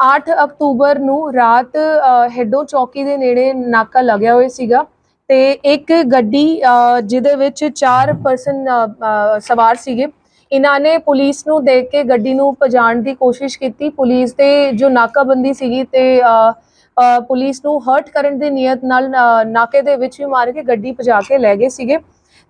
8 October ਨੂੰ ਰਾਤ ਅ, ਹੈਡੋ ਚੌਕੀ ਦੇ ਨੇੜੇ ਨਾਕਾ ਲੱਗਿਆ ਹੋਇਆ ਸੀਗਾ ਤੇ ਇੱਕ ਗੱਡੀ ਜਿਹਦੇ ਵਿੱਚ 4 ਪਰਸਨ ਸਵਾਰ ਸੀਗੇ। ਇਹਨਾਂ ਨੇ ਪੁਲਿਸ ਨੂੰ ਦੇਖ ਕੇ ਗੱਡੀ ਨੂੰ ਭਜਾਉਣ ਦੀ ਕੋਸ਼ਿਸ਼ ਕੀਤੀ। ਪੁਲਿਸ ਦੇ ਜੋ ਨਾਕਾਬੰਦੀ ਸੀਗੀ ਤੇ ਪੁਲਿਸ ਨੂੰ ਹਰਟ ਕਰਨ ਦੀ ਨੀਅਤ ਨਾਲ ਨਾਕੇ ਦੇ ਵਿੱਚ ਵੀ ਮਾਰ ਕੇ ਗੱਡੀ ਭਜਾ ਕੇ ਲੈ ਗਏ ਸੀਗੇ।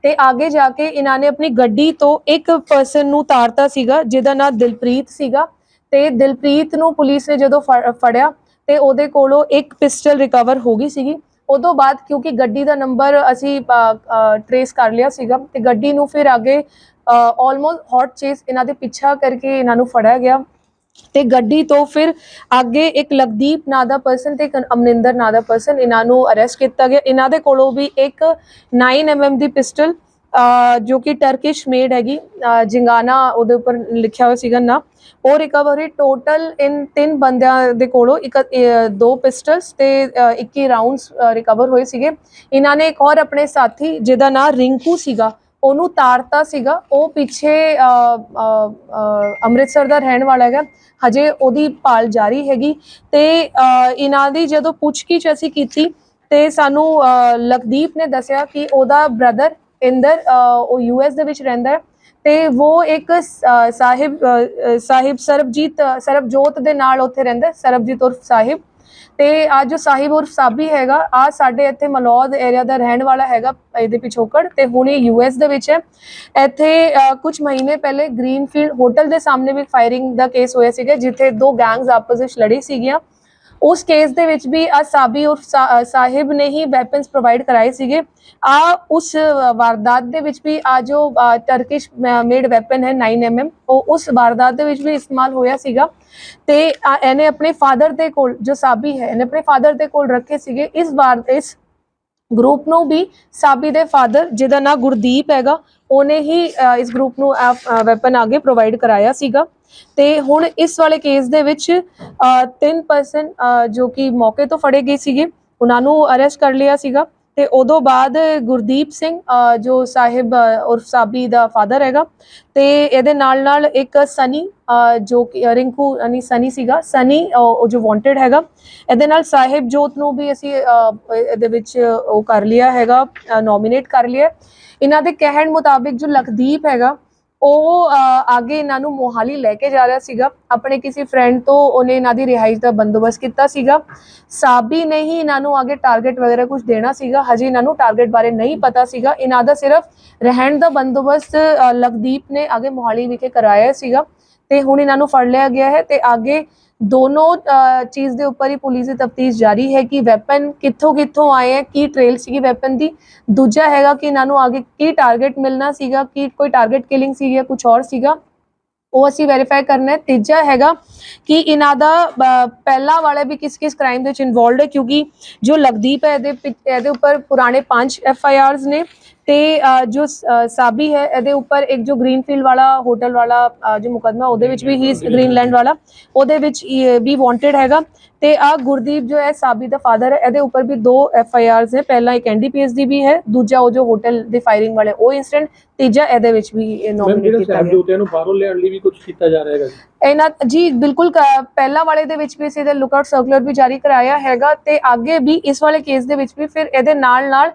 ਤੇ ਅੱਗੇ ਜਾ ਕੇ ਇਹਨਾਂ ਨੇ ਆਪਣੀ ਗੱਡੀ ਤੋਂ ਇੱਕ ਪਰਸਨ ਨੂੰ ਤਾਰਤਾ ਸੀਗਾ ਜਿਹਦਾ ਨਾਮ ਦਿਲਪ੍ਰੀਤ ਸੀਗਾ। ਤੇ ਦਿਲਪ੍ਰੀਤ ਨੂੰ ਪੁਲਿਸ ਨੇ ਜਦੋਂ ਫੜ- ਫੜਿਆ ਤੇ ਉਹਦੇ ਕੋਲੋਂ ਇੱਕ ਪਿਸਟਲ ਰਿਕਵਰ ਹੋ ਗਈ ਸੀਗੀ। ਉਦੋਂ ਬਾਅਦ ਕਿਉਂਕਿ ਗੱਡੀ ਦਾ ਨੰਬਰ ਅਸੀਂ ਟਰੇਸ ਕਰ ਲਿਆ ਸੀਗਾ ਤੇ ਗੱਡੀ ਨੂੰ ਫਿਰ ਅੱਗੇ ਆਲਮੋਸਟ ਹੌਟ ਚੇਸ ਇਹਨਾਂ ਦੇ ਪਿੱਛਾ ਕਰਕੇ ਇਹਨਾਂ ਨੂੰ ਫੜਿਆ ਗਿਆ। ਤੇ ਗੱਡੀ ਤੋਂ ਫਿਰ ਅੱਗੇ ਇੱਕ ਲਗਦੀਪ ਨਾਂ ਦਾ ਪਰਸਨ ਤੇ ਇੱਕ ਅਮਨਿੰਦਰ ਨਾਂ ਦਾ ਪਰਸਨ ਇਹਨਾਂ ਨੂੰ ਅਰੈਸਟ ਕੀਤਾ ਗਿਆ। ਇਹਨਾਂ ਦੇ ਕੋਲੋਂ ਵੀ ਇੱਕ 9mm ਦੀ ਪਿਸਟਲ ਜੋ ਕਿ ਟਰਕਿਸ਼ ਮੇਡ ਹੈਗੀ। ਜਿੰਗਾਨਾ ਉਹਦੇ ਉੱਪਰ ਲਿਖਿਆ ਹੋਇਆ ਸੀਗਾ ਨਾ ਉਹ ਰਿਕਵਰ ਹੋਈ ਟੋਟਲ ਇਨ ਤਿੰਨ ਬੰਦਿਆਂ ਦੇ ਕੋਲੋਂ ਇੱਕ ਦੋ ਪਿਸਟਲਸ ਤੇ ਅਹ, 21 ਰਾਉਂਡਸ ਰਿਕਵਰ ਹੋਏ ਸੀਗੇ। ਇਹਨਾਂ ਨੇ ਇੱਕ ਹੋਰ ਆਪਣੇ ਸਾਥੀ ਜਿਹਦਾ ਨਾਮ ਰਿੰਕੂ ਸੀਗਾ ਉਹਨੂੰ ਤਾਰਤਾ ਸੀਗਾ। ਉਹ ਪਿੱਛੇ ਅੰਮ੍ਰਿਤਸਰ ਦਾ ਰਹਿਣ ਵਾਲਾ ਹੈਗਾ। ਹਜੇ ਉਹਦੀ ਭਾਲ ਜਾਰੀ ਹੈਗੀ। ਤੇ ਇਹਨਾਂ ਦੀ ਜਦੋਂ ਪੁੱਛਗਿੱਛ ਅਸੀਂ ਕੀਤੀ ਤੇ ਸਾਨੂੰ ਲਖਦੀਪ ਨੇ ਦੱਸਿਆ ਕਿ ਉਹਦਾ ਬ੍ਰਦਰ ਇੰਦਰ ਅਹ, ਉਹ ਯੂਐਸ ਦੇ ਵਿੱਚ ਰਹਿੰਦਾ ਹੈ ਤੇ ਉਹ ਇੱਕ ਸਾਹਿਬ ਸਾਹਿਬ ਸਰਬਜੀਤ ਸਰਬਜੋਤ ਦੇ ਨਾਲ ਉੱਥੇ ਰਹਿੰਦਾ ਸਰਬਜੀਤ ਉਰਫ ਸਾਹਿਬ। ਤੇ ਆ ਜੋ ਸਾਹਿਬ ਉਰਫ ਸਾਬੀ ਹੈਗਾ ਆ ਸਾਡੇ ਇੱਥੇ ਮਲੌਦ ਏਰੀਆ ਦਾ ਰਹਿਣ ਵਾਲਾ ਹੈਗਾ ਇਹਦੇ ਪਿਛੋਕੜ ਤੇ ਹੁਣ ਇਹ ਯੂਐਸ ਦੇ ਵਿੱਚ ਹੈ। ਇੱਥੇ ਕੁਝ ਮਹੀਨੇ ਪਹਿਲੇ ਗ੍ਰੀਨਫੀਲਡ ਹੋਟਲ ਦੇ ਸਾਹਮਣੇ ਵੀ ਫਾਇਰਿੰਗ ਦਾ ਕੇਸ ਹੋਇਆ ਸੀਗਾ ਜਿੱਥੇ ਦੋ ਗੈਂਗਸ ਆਪਸ ਵਿੱਚ ਲੜੀ ਸੀਗੀਆਂ। ਉਸ ਕੇਸ ਦੇ ਵਿੱਚ ਵੀ ਆ ਸਾਬੀ ਉਰਫ ਸਾਹਿਬ ਨੇ ਹੀ ਵੈਪਨਸ ਪ੍ਰੋਵਾਈਡ ਕਰਾਏ ਸੀਗੇ। ਆ ਉਸ ਵਾਰਦਾਤ ਦੇ ਵਿੱਚ ਵੀ ਆ ਜੋ ਟਰਕਿਸ਼ ਮੇਡ ਵੈਪਨ ਹੈ 9mm ਉਹ ਉਸ ਵਾਰਦਾਤ ਦੇ ਵਿੱਚ ਵੀ ਇਸਤੇਮਾਲ ਹੋਇਆ ਸੀਗਾ। ਤੇ ਇਹਨੇ ਆਪਣੇ ਫਾਦਰ ਦੇ ਕੋਲ, ਜੋ ਸਾਬੀ ਹੈ, ਇਹਨੇ ਆਪਣੇ ਫਾਦਰ ਦੇ ਕੋਲ ਰੱਖੇ ਸੀਗੇ। ਇਸ ਵਾਰ, ਇਸ ਗਰੁੱਪ ਨੂੰ ਵੀ ਸਾਬੀ ਦੇ ਫਾਦਰ ਜਿਹਦਾ ਨਾਂ ਗੁਰਦੀਪ ਹੈਗਾ ਉਹਨੇ ਹੀ ਇਸ ਗਰੁੱਪ ਨੂੰ ਵੈਪਨ ਆਗੇ ਪ੍ਰੋਵਾਈਡ ਕਰਾਇਆ ਸੀਗਾ। ਤੇ ਹੁਣ ਇਸ ਵਾਲੇ ਕੇਸ ਦੇ ਵਿੱਚ ਤਿੰਨ ਪਰਸਨ ਜੋ ਕਿ ਮੌਕੇ ਤੋਂ ਫੜੇ ਗਏ ਸੀਗੇ, ਉਹਨਾਂ ਨੂੰ ਅਰੈਸਟ ਕਰ ਲਿਆ ਸੀਗਾ। ਤੇ ਉਦੋਂ ਬਾਅਦ ਗੁਰਦੀਪ ਸਿੰਘ ਜੋ ਸਾਹਿਬ ਉਰਫ ਸਾਬੀ ਦਾ ਫਾਦਰ ਹੈਗਾ, ਤੇ ਇਹਦੇ ਨਾਲ ਨਾਲ ਇੱਕ ਸਨੀ ਜੋ ਕਿ ਰਿੰਕੂ ਅਨੀ ਸਨੀ ਸੀਗਾ, ਸਨੀ ਉਹ ਜੋ ਵਾਂਟਡ ਹੈਗਾ, ਇਹਦੇ ਨਾਲ ਸਾਹਿਬ ਜੋਤ ਨੂੰ ਵੀ ਅਸੀਂ ਇਹਦੇ ਵਿੱਚ ਉਹ ਕਰ ਲਿਆ ਹੈਗਾ ਨੋਮੀਨੇਟ ਕਰ ਲਿਆ। ਇਹਨਾਂ ਦੇ ਕਹਿਣ ਮੁਤਾਬਿਕ ਜੋ ਲਖਦੀਪ ਹੈਗਾ ਉਹ ਅ, ਅੱਗੇ ਇਹਨਾਂ ਨੂੰ ਮੋਹਾਲੀ ਲੈ ਕੇ ਜਾ ਰਿਹਾ ਸੀਗਾ। ਆਪਣੇ ਕਿਸੇ ਫਰੈਂਡ ਤੋਂ ਉਹਨੇ ਇਹਨਾਂ ਦੀ ਰਿਹਾਇਸ਼ ਦਾ ਬੰਦੋਬਸਤ ਕੀਤਾ ਸੀਗਾ। ਸਾਬੀ ਨੇ ਹੀ ਇਹਨਾਂ ਨੂੰ ਅੱਗੇ ਟਾਰਗੇਟ ਵਗੈਰਾ ਕੁਝ ਦੇਣਾ ਸੀਗਾ। ਹਜੇ ਇਹਨਾਂ ਨੂੰ ਟਾਰਗੇਟ ਬਾਰੇ ਨਹੀਂ ਪਤਾ ਸੀਗਾ। ਇਹਨਾਂ ਦਾ ਸਿਰਫ ਰਹਿਣ ਦਾ ਬੰਦੋਬਸਤ ਅ, ਲਖਦੀਪ ਨੇ ਅੱਗੇ ਮੋਹਾਲੀ ਵਿਖੇ ਕਰਾਇਆ ਸੀਗਾ। ਤੇ ਹੁਣ ਇਹਨਾਂ ਨੂੰ ਫੜ ਲਿਆ ਗਿਆ ਹੈ ਤੇ ਅੱਗੇ ਦੋਨੋਂ ਚੀਜ਼ ਦੇ ਉੱਪਰ ਹੀ ਪੁਲਿਸ ਦੀ ਤਫਤੀਸ਼ ਜਾਰੀ ਹੈ ਕਿ ਵੈਪਨ ਕਿੱਥੋਂ ਕਿੱਥੋਂ ਆਏ ਹੈ ਕੀ ਟ੍ਰੇਲ ਸੀਗੀ ਵੈਪਨ ਦੀ ਦੂਜਾ ਹੈਗਾ ਕਿ ਇਹਨਾਂ ਨੂੰ ਅੱਗੇ ਕੀ ਟਾਰਗੇਟ ਮਿਲਣਾ ਸੀਗਾ ਕੀ ਕੋਈ ਟਾਰਗੇਟ ਕਿਲਿੰਗ ਸੀ ਜਾਂ ਕੁਝ ਹੋਰ ਸੀਗਾ ਉਹ ਅਸੀਂ ਵੈਰੀਫਾਈ ਕਰਨਾ ਹੈ। ਤੀਜਾ ਹੈਗਾ ਕਿ ਇਹਨਾਂ ਦਾ ਅ, ਪਹਿਲਾਂ ਵਾਲਾ ਵੀ ਕਿਸ ਕਿਸ ਕ੍ਰਾਈਮ ਦੇ ਵਿੱਚ ਇਨਵੋਲਡ ਹੈ ਕਿਉਂਕਿ ਜੋ ਲਗਦੀਪ ਹੈ ਇਹਦੇ ਪਿ- ਇਹਦੇ ਉੱਪਰ ਪੁਰਾਣੇ 5 ਐਫ ਆਈ ਆਰਸ ਨੇ ਤੇ ਜੋ ਸਾਬੀ ਹੈ ਇਹਦੇ ਉੱਪਰ ਇੱਕ ਜੋ ਗ੍ਰੀਨਫੀਲਡ ਵਾਲਾ ਹੋਟਲ ਵਾਲਾ ਜੋ ਮੁਕਦਮਾ ਉਹਦੇ ਵਿੱਚ ਵੀ ਹੀ ਗ੍ਰੀਨਲੈਂਡ ਵਾਲਾ ਉਹਦੇ ਵਿੱਚ ਵੀ ਵਾਂਟਡ ਹੈਗਾ। ਤੇ ਆ ਗੁਰਦੀਪ ਜੋ ਹੈ ਸਾਬੀ ਦਾ ਫਾਦਰ ਹੈ ਇਹਦੇ ਉੱਪਰ ਵੀ ਦੋ ਐਫ ਆਈ ਆਰਸ ਹੈ ਪਹਿਲਾ ਇੱਕ ਐਨਡੀਪੀਐਸ ਦੀ ਵੀ ਹੈ ਦੂਜਾ ਉਹ ਜੋ ਹੋਟਲ ਦੇ ਫਾਇਰਿੰਗ ਵਾਲੇ ਉਹ ਇਨਸੀਡੈਂਟ ਤੀਜਾ ਇਹਦੇ ਵਿੱਚ ਵੀ ਨੋਮੀਨੇਟ ਜਿਹੜਾ ਕੀਤਾ ਗਿਆ। ਜੋਤਿਆਂ ਨੂੰ ਬਾਹਰੋਂ ਲਿਆਉਣ ਲਈ ਵੀ ਕੁਝ ਕੀਤਾ ਜਾ ਰਿਹਾ ਹੈਗਾ ਜੀ। ਇਹਨਾਂ ਜੀ ਬਿਲਕੁਲ ਕ- ਪਹਿਲਾਂ ਵਾਲੇ ਦੇ ਵਿੱਚ ਵੀ ਅਸੀਂ ਇਹਦਾ ਲੁੱਕਆਊਟ ਸਰਕੂਲਰ ਵੀ ਜਾਰੀ ਕਰਾਇਆ ਹੈਗਾ ਤੇ ਅੱਗੇ ਵੀ ਇਸ ਵਾਲੇ ਕੇਸ ਦੇ ਵਿੱਚ ਵੀ ਫਿਰ ਇਹਦੇ ਨਾਲ ਨਾਲ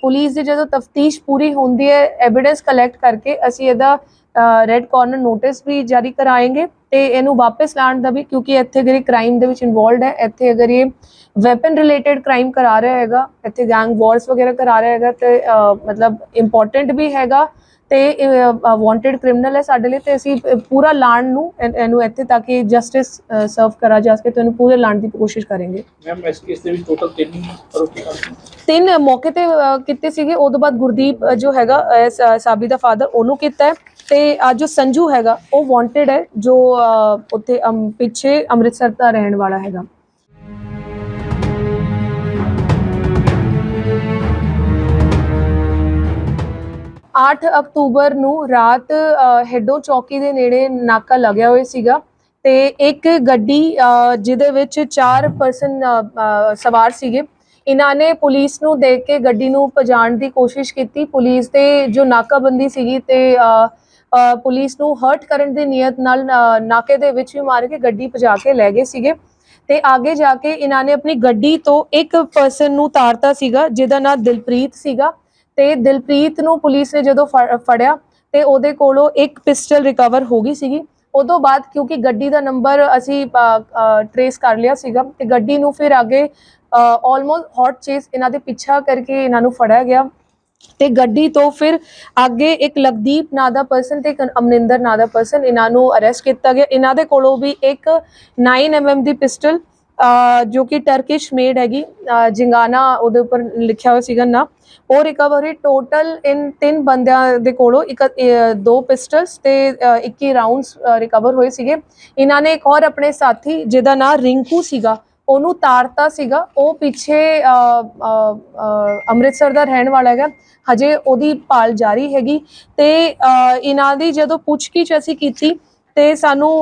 ਪੁਲਿਸ ਦੀ ਜਦੋਂ ਤਫਤੀਸ਼ ਪੂਰੀ ਹੁੰਦੀ ਹੈ ਐਵੀਡੈਂਸ ਕਲੈਕਟ ਕਰਕੇ ਅਸੀਂ ਇਹਦਾ ਰੈੱਡ ਕਾਰਨਰ ਨੋਟਿਸ ਵੀ ਜਾਰੀ ਕਰਾਏਗੇ ਤੇ ਇਹਨੂੰ ਵਾਪਸ ਲਾਉਣ ਦਾ ਵੀ ਕਿਉਂਕਿ ਇੱਥੇ ਅਗਰ ਇਹ ਕ੍ਰਾਈਮ ਦੇ ਵਿੱਚ ਇਨਵੋਲਡ ਹੈ, ਇੱਥੇ ਅਗਰ ਇਹ ਵੈਪਨ ਰਿਲੇਟਡ ਕ੍ਰਾਈਮ ਕਰਾ ਰਿਹਾ ਹੈਗਾ, ਇੱਥੇ ਗੈਂਗ ਵਾਰਸ ਵਗੈਰਾ ਕਰਾ ਰਿਹਾ ਹੈਗਾ ਤੇ ਮਤਲਬ ਇੰਪੋਰਟੈਂਟ ਵੀ ਹੈਗਾ ਤੇ ਵਾਂਟਡ ਕ੍ਰਿਮੀਨਲ ਹੈ ਸਾਡੇ ਲਈ ਤੇ ਅਸੀਂ ਪੂਰਾ ਲਾਣ ਨੂੰ ਇਹ- ਇਹਨੂੰ ਇੱਥੇ ਤਾਂ ਕਿ ਜਸਟਿਸ ਸਰਵ ਕਰਾ ਜਾ ਸਕੇ ਤੇ ਇਹਨੂੰ ਪੂਰੇ ਲਾਣ ਦੀ ਕੋਸ਼ਿਸ਼ ਕਰਾਂਗੇ। ਮੈਮ ਇਸ ਕੇਸ ਦੇ ਵਿੱਚ ਟੋਟਲ ਤਿੰਨ ਆਰੋਪੀ ਤਿੰਨ ਮੌਕੇ ਤੇ ਕੀਤੇ ਸੀਗੇ। ਤੋਂ ਬਾਅਦ ਗੁਰਦੀਪ ਜੋ ਹੈਗਾ ਸਾਬੀ ਦਾ ਫਾਦਰ ਉਹਨੂੰ ਕੀਤਾ ਹੈ। ਤੇ ਅੱਜ ਜੋ ਸੰਜੂ ਹੈਗਾ ਉਹ ਵਾਂਟਡ ਹੈ ਜੋ ਉੱਥੇ ਪਿੱਛੇ ਅੰਮ੍ਰਿਤਸਰ ਦਾ ਰਹਿਣ ਵਾਲਾ ਹੈਗਾ। ਅੱਠ ਅਕਤੂਬਰ ਨੂੰ ਰਾਤ ਅ, ਹੈਡੋ ਚੌਕੀ ਦੇ ਨੇੜੇ ਨਾਕਾ ਲੱਗਿਆ ਹੋਇਆ ਸੀਗਾ ਤੇ ਇੱਕ ਗੱਡੀ ਜਿਹਦੇ ਵਿੱਚ 4 ਪਰਸਨ ਸਵਾਰ ਸੀਗੇ। ਇਹਨਾਂ ਨੇ ਪੁਲਿਸ ਨੂੰ ਦੇਖ ਕੇ ਗੱਡੀ ਨੂੰ ਭਜਾਉਣ ਦੀ ਕੋਸ਼ਿਸ਼ ਕੀਤੀ। ਪੁਲਿਸ ਦੇ ਜੋ ਨਾਕਾਬੰਦੀ ਸੀਗੀ ਤੇ ਪੁਲਿਸ ਨੂੰ ਹਰਟ ਕਰਨ ਦੀ ਨੀਅਤ ਨਾਲ ਨਾਕੇ ਦੇ ਵਿੱਚ ਵੀ ਮਾਰ ਕੇ ਗੱਡੀ ਭਜਾ ਕੇ ਲੈ ਗਏ ਸੀਗੇ। ਤੇ ਅੱਗੇ ਜਾ ਕੇ ਇਹਨਾਂ ਨੇ ਆਪਣੀ ਗੱਡੀ ਤੋਂ ਇੱਕ ਪਰਸਨ ਨੂੰ ਤਾਰਤਾ ਸੀਗਾ ਜਿਹਦਾ ਨਾਮ ਦਿਲਪ੍ਰੀਤ ਸੀਗਾ। ਤੇ ਦਿਲਪ੍ਰੀਤ ਨੂੰ ਪੁਲਿਸ ਨੇ ਜਦੋਂ ਫੜਿਆ ਤੇ ਉਹਦੇ ਕੋਲੋਂ ਇੱਕ ਪਿਸਟਲ ਰਿਕਵਰ ਹੋ ਗਈ ਸੀਗੀ। ਉਦੋਂ ਬਾਅਦ ਕਿਉਂਕਿ ਗੱਡੀ ਦਾ ਨੰਬਰ ਅਸੀਂ ਟਰੇਸ ਕਰ ਲਿਆ ਸੀਗਾ ਤੇ ਗੱਡੀ ਨੂੰ ਫਿਰ ਅੱਗੇ ਆਲਮੋਸਟ ਹੌਟ ਚੇਸ ਇਹਨਾਂ ਦੇ ਪਿੱਛਾ ਕਰਕੇ ਇਹਨਾਂ ਨੂੰ ਫੜਿਆ ਗਿਆ। ਤੇ ਗੱਡੀ ਤੋਂ ਫਿਰ ਅੱਗੇ ਇੱਕ ਲਵਦੀਪ ਨਾਂ ਦਾ ਪਰਸਨ ਤੇ ਇੱਕ ਅਮਨਿੰਦਰ ਨਾਂ ਦਾ ਪਰਸਨ ਇਹਨਾਂ ਨੂੰ ਅਰੈਸਟ ਕੀਤਾ ਗਿਆ। ਇਹਨਾਂ ਦੇ ਕੋਲੋਂ ਵੀ ਇੱਕ 9mm ਦੀ ਪਿਸਟਲ ਜੋ ਕਿ ਟਰਕਿਸ਼ ਮੇਡ ਹੈਗੀ। ਜਿੰਗਾਨਾ ਉਹਦੇ ਉੱਪਰ ਲਿਖਿਆ ਹੋਇਆ ਸੀਗਾ ਨਾ ਉਹ ਰਿਕਵਰ ਹੋਈ ਟੋਟਲ ਇਨ ਤਿੰਨ ਬੰਦਿਆਂ ਦੇ ਕੋਲੋਂ ਇੱਕ ਦੋ ਪਿਸਟਲਸ ਤੇ ਅਹ, 21 ਰਾਉਂਡਸ ਰਿਕਵਰ ਹੋਏ ਸੀਗੇ। ਇਹਨਾਂ ਨੇ ਇੱਕ ਹੋਰ ਆਪਣੇ ਸਾਥੀ ਜਿਹਦਾ ਨਾਮ ਰਿੰਕੂ ਸੀਗਾ ਉਹਨੂੰ ਤਾਰਤਾ ਸੀਗਾ। ਉਹ ਪਿੱਛੇ ਅੰਮ੍ਰਿਤਸਰ ਦਾ ਰਹਿਣ ਵਾਲਾ ਹੈਗਾ। ਹਜੇ ਉਹਦੀ ਭਾਲ ਜਾਰੀ ਹੈਗੀ। ਤੇ ਇਹਨਾਂ ਦੀ ਜਦੋਂ ਪੁੱਛਗਿੱਛ ਅਸੀਂ ਕੀਤੀ ਤੇ ਸਾਨੂੰ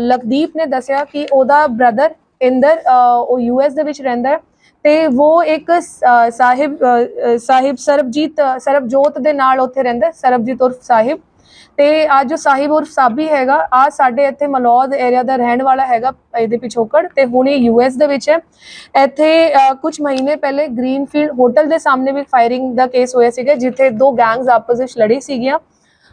ਲਖਦੀਪ ਨੇ ਦੱਸਿਆ ਕਿ ਉਹਦਾ ਬ੍ਰਦਰ ਇੰਦਰ ਅਹ, ਉਹ ਯੂਐਸ ਦੇ ਵਿੱਚ ਰਹਿੰਦਾ ਹੈ ਤੇ ਉਹ ਇੱਕ ਸਾਹਿਬ ਸਾਹਿਬ ਸਰਬਜੀਤ ਸਰਬਜੋਤ ਦੇ ਨਾਲ ਉੱਥੇ ਰਹਿੰਦਾ ਸਰਬਜੀਤ ਉਰਫ ਸਾਹਿਬ। ਤੇ ਆ ਜੋ ਸਾਹਿਬ ਉਰਫ ਸਾਬੀ ਹੈਗਾ ਆ ਸਾਡੇ ਇੱਥੇ ਮਲੌਦ ਏਰੀਆ ਦਾ ਰਹਿਣ ਵਾਲਾ ਹੈਗਾ ਇਹਦੇ ਪਿਛੋਕੜ ਤੇ ਹੁਣ ਇਹ ਯੂਐਸ ਦੇ ਵਿੱਚ ਹੈ। ਇੱਥੇ ਕੁਝ ਮਹੀਨੇ ਪਹਿਲੇ ਗ੍ਰੀਨਫੀਲਡ ਹੋਟਲ ਦੇ ਸਾਹਮਣੇ ਵੀ ਫਾਇਰਿੰਗ ਦਾ ਕੇਸ ਹੋਇਆ ਸੀਗਾ ਜਿੱਥੇ ਦੋ ਗੈਂਗਸ ਆਪਸ ਵਿੱਚ ਲੜੀ ਸੀਗੀਆਂ।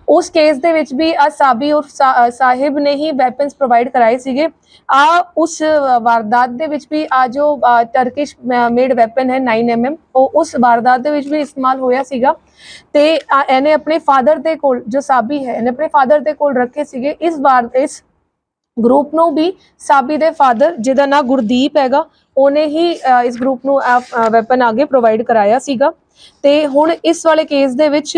ਉਸ ਕੇਸ ਦੇ ਵਿੱਚ ਵੀ ਆ ਸਾਬੀ ਉਰਫ ਸਾਹਿਬ ਨੇ ਹੀ ਵੈਪਨਸ ਪ੍ਰੋਵਾਈਡ ਕਰਾਏ ਸੀਗੇ। ਆ ਉਸ ਵਾਰਦਾਤ ਦੇ ਵਿੱਚ ਵੀ ਆ ਜੋ ਟਰਕਿਸ਼ ਮੇਡ ਵੈਪਨ ਹੈ 9mm ਉਹ ਉਸ ਵਾਰਦਾਤ ਦੇ ਵਿੱਚ ਵੀ ਇਸਤੇਮਾਲ ਹੋਇਆ ਸੀਗਾ। ਤੇ ਇਹਨੇ ਆਪਣੇ ਫਾਦਰ ਦੇ ਕੋਲ, ਜੋ ਸਾਬੀ ਹੈ, ਇਹਨੇ ਆਪਣੇ ਫਾਦਰ ਦੇ ਕੋਲ ਰੱਖੇ ਸੀਗੇ। ਇਸ ਵਾਰ, ਇਸ ਗਰੁੱਪ ਨੂੰ ਵੀ ਸਾਬੀ ਦੇ ਫਾਦਰ ਜਿਹਦਾ ਨਾਂ ਗੁਰਦੀਪ ਹੈਗਾ ਉਹਨੇ ਹੀ ਇਸ ਗਰੁੱਪ ਨੂੰ ਵੈਪਨ ਅੱਗੇ ਪ੍ਰੋਵਾਈਡ ਕਰਾਇਆ ਸੀਗਾ। ਤੇ ਹੁਣ ਇਸ ਵਾਲੇ ਕੇਸ ਦੇ ਵਿੱਚ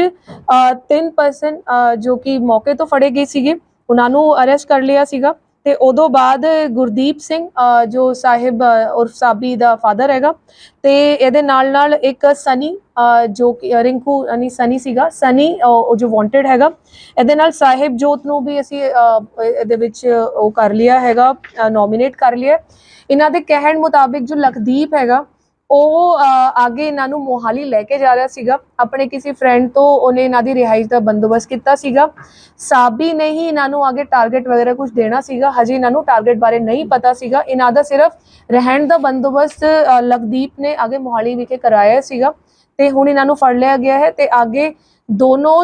ਤਿੰਨ ਪਰਸਨ ਜੋ ਕਿ ਮੌਕੇ ਤੋਂ ਫੜੇ ਗਏ ਸੀਗੇ, ਉਹਨਾਂ ਨੂੰ ਅਰੈਸਟ ਕਰ ਲਿਆ ਸੀਗਾ। ਤੇ ਉਦੋਂ ਬਾਅਦ ਗੁਰਦੀਪ ਸਿੰਘ ਜੋ ਸਾਹਿਬ ਉਰਫ ਸਾਬੀ ਦਾ ਫਾਦਰ ਹੈਗਾ, ਤੇ ਇਹਦੇ ਨਾਲ ਨਾਲ ਇੱਕ ਸਨੀ ਜੋ ਕਿ ਰਿੰਕੂ ਅਨੀ ਸਨੀ ਸੀਗਾ, ਸਨੀ ਉਹ ਜੋ ਵਾਂਟਡ ਹੈਗਾ, ਇਹਦੇ ਨਾਲ ਸਾਹਿਬ ਜੋਤ ਨੂੰ ਵੀ ਅਸੀਂ ਇਹਦੇ ਵਿੱਚ ਉਹ ਕਰ ਲਿਆ ਹੈਗਾ ਨੋਮੀਨੇਟ ਕਰ ਲਿਆ। ਇਹਨਾਂ ਦੇ ਕਹਿਣ ਮੁਤਾਬਿਕ ਜੋ ਲਖਦੀਪ ਹੈਗਾ ਉਹ ਅ, ਅੱਗੇ ਇਹਨਾਂ ਨੂੰ ਮੋਹਾਲੀ ਲੈ ਕੇ ਜਾ ਰਿਹਾ ਸੀਗਾ। ਆਪਣੇ ਕਿਸੇ ਫਰੈਂਡ ਤੋਂ ਉਹਨੇ ਇਹਨਾਂ ਦੀ ਰਿਹਾਇਸ਼ ਦਾ ਬੰਦੋਬਸਤ ਕੀਤਾ ਸੀਗਾ। ਸਾਬੀ ਨੇ ਹੀ ਇਹਨਾਂ ਨੂੰ ਅੱਗੇ ਟਾਰਗੇਟ ਵਗੈਰਾ ਕੁਝ ਦੇਣਾ ਸੀਗਾ। ਹਜੇ ਇਹਨਾਂ ਨੂੰ ਟਾਰਗੇਟ ਬਾਰੇ ਨਹੀਂ ਪਤਾ ਸੀਗਾ। ਇਹਨਾਂ ਦਾ ਸਿਰਫ ਰਹਿਣ ਦਾ ਬੰਦੋਬਸਤ ਅ, ਲਖਦੀਪ ਨੇ ਅੱਗੇ ਮੋਹਾਲੀ ਵਿਖੇ ਕਰਾਇਆ ਸੀਗਾ। ਤੇ ਹੁਣ ਇਹਨਾਂ ਨੂੰ ਫੜ ਲਿਆ ਗਿਆ ਹੈ ਤੇ ਅੱਗੇ ਦੋਨੋਂ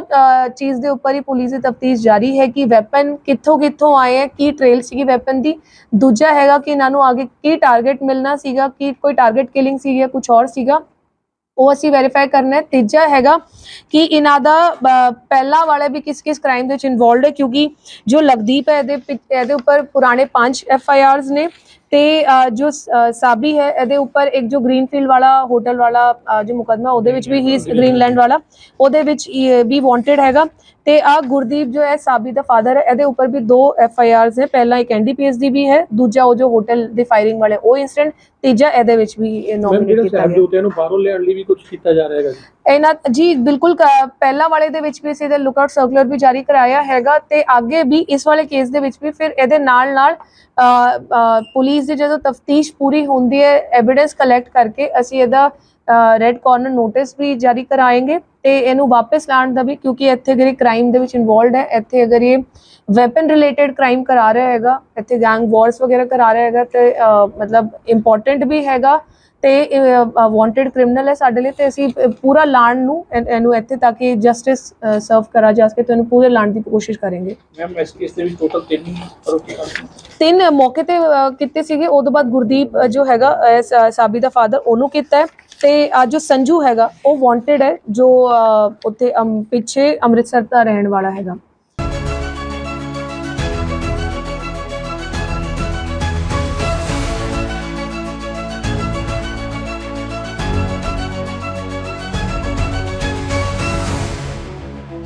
ਚੀਜ਼ ਦੇ ਉੱਪਰ ਹੀ ਪੁਲਿਸ ਦੀ ਤਫਤੀਸ਼ ਜਾਰੀ ਹੈ ਕਿ ਵੈਪਨ ਕਿੱਥੋਂ ਕਿੱਥੋਂ ਆਏ ਹੈ ਕੀ ਟ੍ਰੇਲ ਸੀਗੀ ਵੈਪਨ ਦੀ। ਦੂਜਾ ਹੈਗਾ ਕਿ ਇਹਨਾਂ ਨੂੰ ਅੱਗੇ ਕੀ ਟਾਰਗੇਟ ਮਿਲਣਾ ਸੀਗਾ ਕਿ ਕੋਈ ਟਾਰਗੇਟ ਕਿਲਿੰਗ ਸੀ ਜਾਂ ਕੁਝ ਹੋਰ ਸੀਗਾ ਉਹ ਅਸੀਂ ਵੈਰੀਫਾਈ ਕਰਨਾ ਹੈ। ਤੀਜਾ ਹੈਗਾ ਕਿ ਇਹਨਾਂ ਦਾ ਅ, ਪਹਿਲਾ ਵਾਲਾ ਵੀ ਕਿਸ ਕਿਸ ਕ੍ਰਾਈਮ ਦੇ ਵਿੱਚ ਇਨਵੋਲਡ ਹੈ ਕਿਉਂਕਿ ਜੋ ਲਗਦੀਪ ਹੈ ਇਹਦੇ ਪਿ- ਇਹਦੇ ਉੱਪਰ ਪੁਰਾਣੇ 5 ਐਫ ਆਈ ਆਰਸ ਨੇ ਤੇ ਜੋ ਸਾਬੀ ਹੈ ਇਹਦੇ ਉੱਪਰ ਇੱਕ ਜੋ ਗ੍ਰੀਨਫੀਲਡ ਵਾਲਾ ਹੋਟਲ ਵਾਲਾ ਜੋ ਮੁਕਦਮਾ ਉਹਦੇ ਵਿੱਚ ਵੀ ਹੀ ਗ੍ਰੀਨਲੈਂਡ ਵਾਲਾ। ਉਹਦੇ ਵਿੱਚ ਵੀ ਵਾਂਟਡ ਹੈਗਾ। ਤੇ ਆ ਗੁਰਦੀਪ ਜੋ ਹੈ ਸਾਬੀ ਦਾ ਫਾਦਰ ਹੈ ਇਹਦੇ ਉੱਪਰ ਵੀ ਦੋ ਐਫ ਆਈ ਆਰਸ ਹੈ ਪਹਿਲਾ ਇੱਕ ਐਨਡੀਪੀਐਸ ਦੀ ਵੀ ਹੈ ਦੂਜਾ ਉਹ ਜੋ ਹੋਟਲ ਦੀ ਫਾਇਰਿੰਗ ਵਾਲੇ ਉਹ ਇਨਸੀਡੈਂਟ ਤੀਜਾ ਇਹਦੇ ਵਿੱਚ ਵੀ ਨੋਮੀਨੇਟ ਕੀਤਾ ਗਿਆ। ਜੋਤਿਆਂ ਨੂੰ ਬਾਹਰੋਂ ਲਿਆਉਣ ਲਈ ਵੀ ਕੁਝ ਕੀਤਾ ਜਾ ਰਿਹਾ ਹੈਗਾ ਜੀ? ਇਹਨਾਂ ਜੀ ਬਿਲਕੁਲ ਕ- ਪਹਿਲਾਂ ਵਾਲੇ ਦੇ ਵਿੱਚ ਵੀ ਅਸੀਂ ਇਹਦਾ ਲੁੱਕਆਊਟ ਸਰਕੂਲਰ ਵੀ ਜਾਰੀ ਕਰਾਇਆ ਹੈਗਾ ਤੇ ਅੱਗੇ ਵੀ ਇਸ ਵਾਲੇ ਕੇਸ ਦੇ ਵਿੱਚ ਵੀ ਫਿਰ ਇਹਦੇ ਨਾਲ ਨਾਲ ਪੁਲਿਸ ਦੀ ਜਦੋਂ ਤਫਤੀਸ਼ ਪੂਰੀ ਹੁੰਦੀ ਹੈ ਐਵੀਡੈਂਸ ਕਲੈਕਟ ਕਰਕੇ ਅਸੀਂ ਇਹਦਾ ਰੈੱਡ ਕਾਰਨਰ ਨੋਟਿਸ ਵੀ ਜਾਰੀ ਕਰਾਏਗੇ ਤੇ ਇਹਨੂੰ ਵਾਪਸ ਲਾਉਣ ਦਾ ਵੀ ਕਿਉਂਕਿ ਇੱਥੇ ਅਗਰ ਇਹ ਕ੍ਰਾਈਮ ਦੇ ਵਿੱਚ ਇਨਵੋਲਡ ਹੈ, ਇੱਥੇ ਅਗਰ ਇਹ ਵੈਪਨ ਰਿਲੇਟਡ ਕ੍ਰਾਈਮ ਕਰਾ ਰਿਹਾ ਹੈਗਾ, ਇੱਥੇ ਗੈਂਗ ਵਾਰਸ ਵਗੈਰਾ ਕਰਾ ਰਿਹਾ ਹੈਗਾ ਤੇ ਮਤਲਬ ਇੰਪੋਰਟੈਂਟ ਵੀ ਹੈਗਾ ਤੇ ਵਾਂਟਡ ਕ੍ਰਿਮੀਨਲ ਹੈ ਸਾਡੇ ਲਈ ਤੇ ਅਸੀਂ ਪੂਰਾ ਲਾਣ ਨੂੰ ਇਹ- ਇਹਨੂੰ ਇੱਥੇ ਤਾਂ ਕਿ ਜਸਟਿਸ ਸਰਵ ਕਰਾ ਜਾ ਸਕੇ ਤੇ ਇਹਨੂੰ ਪੂਰੇ ਲਾਣ ਦੀ ਕੋਸ਼ਿਸ਼ ਕਰਾਂਗੇ। ਮੈਮ ਇਸ ਕੇਸ ਦੇ ਵਿੱਚ ਟੋਟਲ ਤਿੰਨ ਆਰੋਪੀ ਤਿੰਨ ਮੌਕੇ ਤੇ ਕੀਤੇ ਸੀਗੇ ਤੋਂ ਬਾਅਦ ਗੁਰਦੀਪ ਜੋ ਹੈਗਾ ਸਾਬੀ ਦਾ ਫਾਦਰ ਉਹਨੂੰ ਕੀਤਾ ਹੈ ਤੇ ਅ, ਜੋ ਸੰਜੂ ਹੈਗਾ ਉਹ ਵਾਂਟਡ ਹੈ ਜੋ ਉੱਥੇ ਪਿੱਛੇ ਅੰਮ੍ਰਿਤਸਰ ਦਾ ਰਹਿਣ ਵਾਲਾ ਹੈਗਾ।